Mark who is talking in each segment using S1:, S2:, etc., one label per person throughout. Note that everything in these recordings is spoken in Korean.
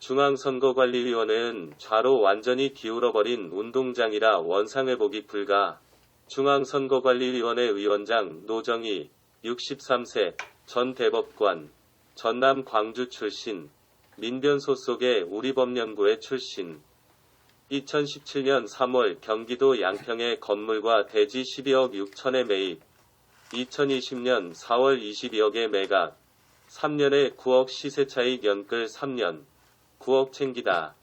S1: 중앙선거관리위원회는 좌로 완전히 기울어버린 운동장이라 원상회복이 불가. 중앙선거관리위원회 위원장 노정희 63세 전 대법관 전남 광주 출신 민변소 속의 우리법연구회 출신. 2017년 3월 경기도 양평의 건물과 대지 12억 6천에 매입. 2020년 4월 22억에 매각. 3년에 9억 시세차익 연끌 3년 9억 챙기다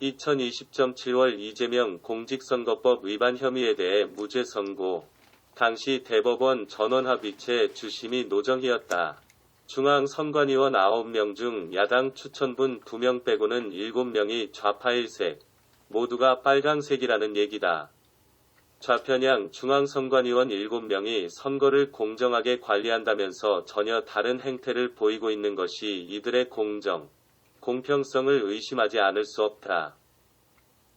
S1: 2020점 7월 이재명 공직선거법 위반 혐의에 대해 무죄 선고 당시 대법원 전원합의체 주심이 노정희였다. 중앙선관위원 9명 중 야당 추천분 2명 빼고는 7명이 좌파일색, 모두가 빨강색이라는 얘기다. 좌편향 중앙선관위원 7명이 선거를 공정하게 관리한다면서 전혀 다른 행태를 보이고 있는 것이 이들의 공정, 공평성을 의심하지 않을 수 없다.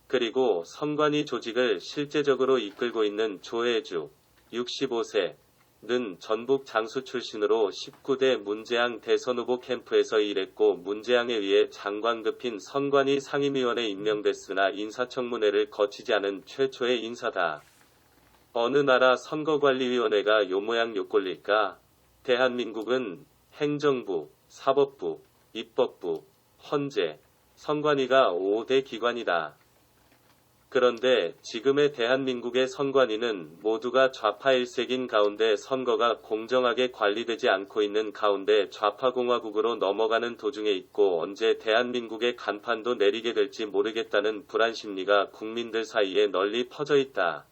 S1: 그리고 선관위 조직을 실제적으로 이끌고 있는 조혜주, 65세, 는 전북 장수 출신으로 19대 문재양 대선 후보 캠프에서 일했고 문재양에 의해 장관급인 선관위 상임위원에 임명됐으나 인사청문회를 거치지 않은 최초의 인사다. 어느 나라 선거관리위원회가 요 모양 요 꼴일까? 대한민국은 행정부, 사법부, 입법부, 헌재, 선관위가 5대 기관이다. 그런데 지금의 대한민국의 선관위는 모두가 좌파 일색인 가운데 선거가 공정하게 관리되지 않고 있는 가운데 좌파공화국으로 넘어가는 도중에 있고 언제 대한민국의 간판도 내리게 될지 모르겠다는 불안 심리가 국민들 사이에 널리 퍼져 있다.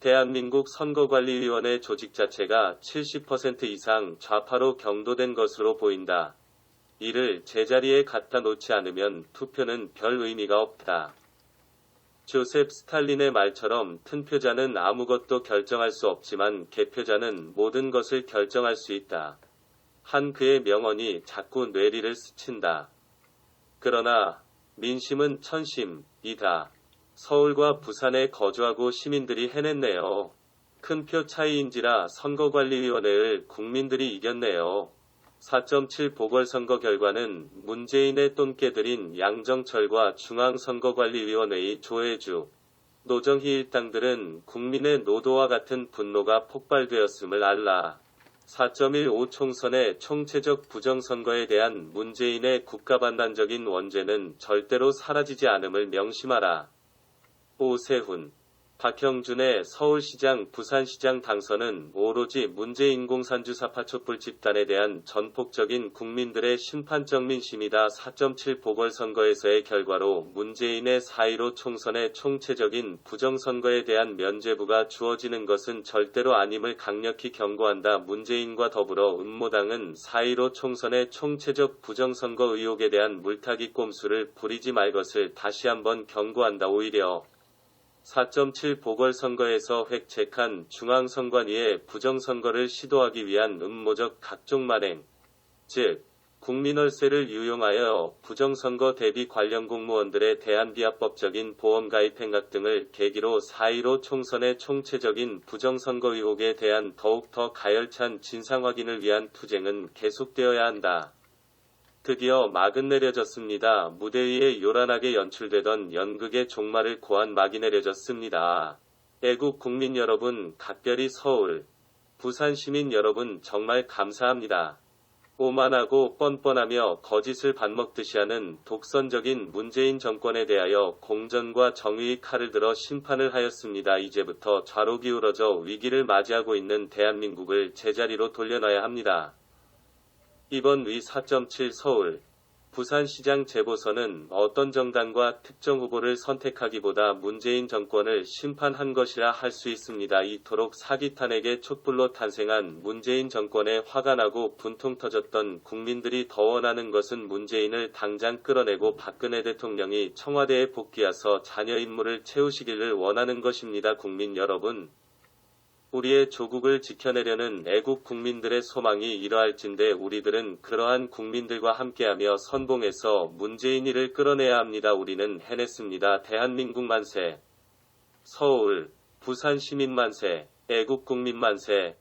S1: 대한민국 선거관리위원회 조직 자체가 70% 이상 좌파로 경도된 것으로 보인다. 이를 제자리에 갖다 놓지 않으면 투표는 별 의미가 없다. 조셉 스탈린의 말처럼 튼 표자는 아무것도 결정할 수 없지만 개표자는 모든 것을 결정할 수 있다. 한 그의 명언이 자꾸 뇌리를 스친다. 그러나 민심은 천심이다. 서울과 부산에 거주하고 시민들이 해냈네요. 큰 표 차이인지라 선거관리위원회를 국민들이 이겼네요. 4.7 보궐선거 결과는 문재인의 똥개들인 양정철과 중앙선거관리위원회의 조혜주, 노정희 일당들은 국민의 노도와 같은 분노가 폭발되었음을 알라. 4.15 총선의 총체적 부정선거에 대한 문재인의 국가반단적인 원죄는 절대로 사라지지 않음을 명심하라. 오세훈 박형준의 서울시장, 부산시장 당선은 오로지 문재인 공산주 사파 촛불 집단에 대한 전폭적인 국민들의 심판적 민심이다. 4.7 보궐선거에서의 결과로 문재인의 4.15 총선의 총체적인 부정선거에 대한 면죄부가 주어지는 것은 절대로 아님을 강력히 경고한다. 문재인과 더불어 음모당은 4.15 총선의 총체적 부정선거 의혹에 대한 물타기 꼼수를 부리지 말 것을 다시 한번 경고한다. 오히려 4.7 보궐선거에서 획책한 중앙선관위의 부정선거를 시도하기 위한 음모적 각종 만행, 즉 국민월세를 유용하여 부정선거 대비 관련 공무원들에 대한 비합법적인 보험가입 행각 등을 계기로 4.15 총선의 총체적인 부정선거 의혹에 대한 더욱더 가열찬 진상 확인을 위한 투쟁은 계속되어야 한다. 드디어 막은 내려졌습니다. 무대 위에 요란하게 연출되던 연극의 종말을 고한 막이 내려졌습니다. 애국 국민 여러분, 각별히 서울, 부산 시민 여러분 정말 감사합니다. 오만하고 뻔뻔하며 거짓을 밥 먹듯이 하는 독선적인 문재인 정권에 대하여 공정과 정의의 칼을 들어 심판을 하였습니다. 이제부터 좌로 기울어져 위기를 맞이하고 있는 대한민국을 제자리로 돌려놔야 합니다. 이번 위4.7 서울, 부산시장 재보선은 어떤 정당과 특정 후보를 선택하기보다 문재인 정권을 심판한 것이라 할 수 있습니다. 이토록 사기탄에게 촛불로 탄생한 문재인 정권에 화가 나고 분통 터졌던 국민들이 더 원하는 것은 문재인을 당장 끌어내고 박근혜 대통령이 청와대에 복귀해서 자녀 임무를 채우시기를 원하는 것입니다. 국민 여러분. 우리의 조국을 지켜내려는 애국 국민들의 소망이 이러할진데 우리들은 그러한 국민들과 함께하며 선봉해서 문재인이를 끌어내야 합니다. 우리는 해냈습니다. 대한민국 만세. 서울, 부산 시민 만세, 애국 국민 만세.